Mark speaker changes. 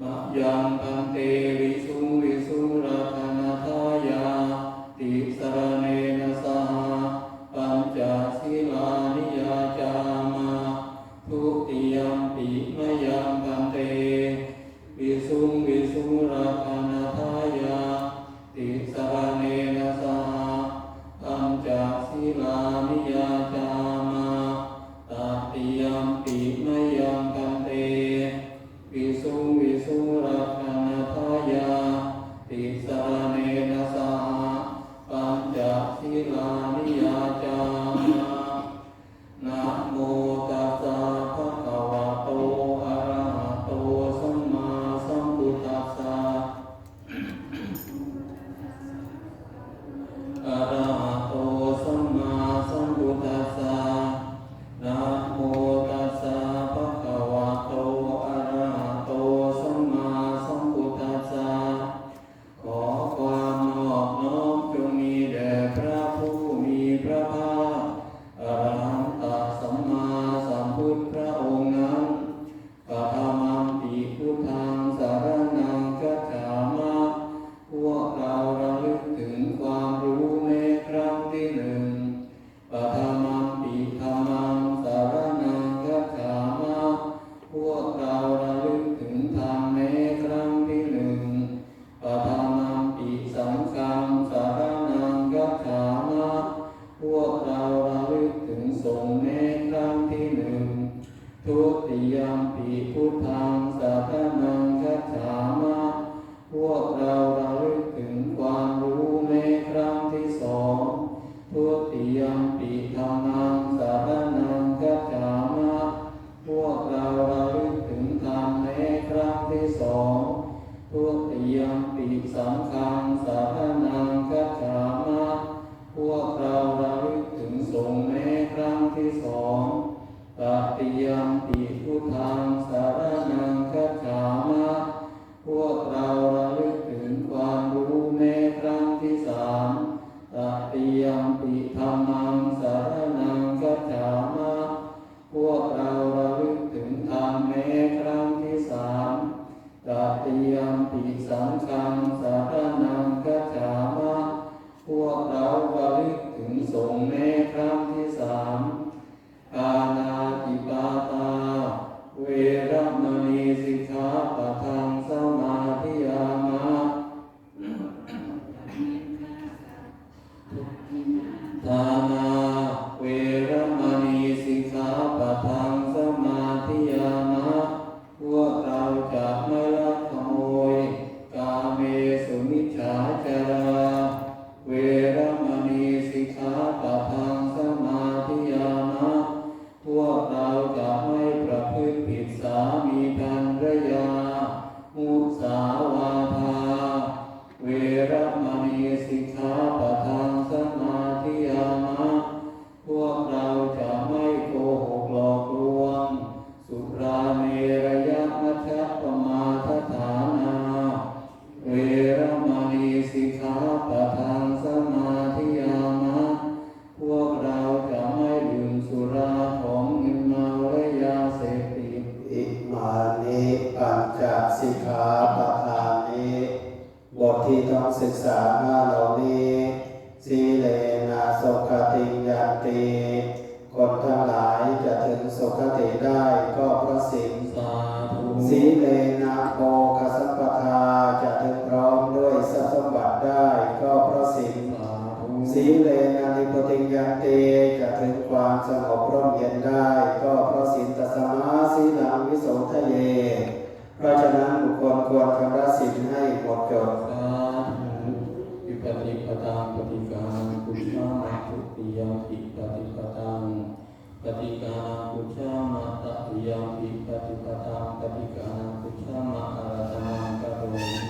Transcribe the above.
Speaker 1: มะยังพันเตวิสุวิสุรานาทายาติสรเนนะสหปัญจศีลานิยจามาทุติยมปิมยังพันเตวิสุวิสุรานาทายาติสร 있다. ทุติยมปีพุทธังสัพนังคัจฉามะพวกเราเราลึกถึงความรู้ในครั้งที่สองทุติยมปีธรรมังสัพนังคัจฉามะพวกเราเราลึกถึงธรรมในครั้งที่สองทุติยมปีสังฆังสัพนัง الله Amen. สีเล
Speaker 2: นะสุขติยันติคนทั้งหลายจะถึงสุขติได้ก็เพราะสิล
Speaker 1: สี
Speaker 2: เลนะโภคสัมปทาจะถึงพร้อมด้วยทรัพย์สมบัติได้ก็เพราะสิล
Speaker 1: สี
Speaker 2: เลนะนิพติยันติจะถึงความสงบร่มเย็นได้ก็เพราะสิลตสมาสีลังวิสงทะเย เพราะฉะนั้นบุคคลควรทำรัศีลให้หมดจด
Speaker 1: ketika ketikatan ketikatan kusna maktiya kita ketikatan ketika kusna mata yang kita ketikatan ketika kusna mata tanah kabul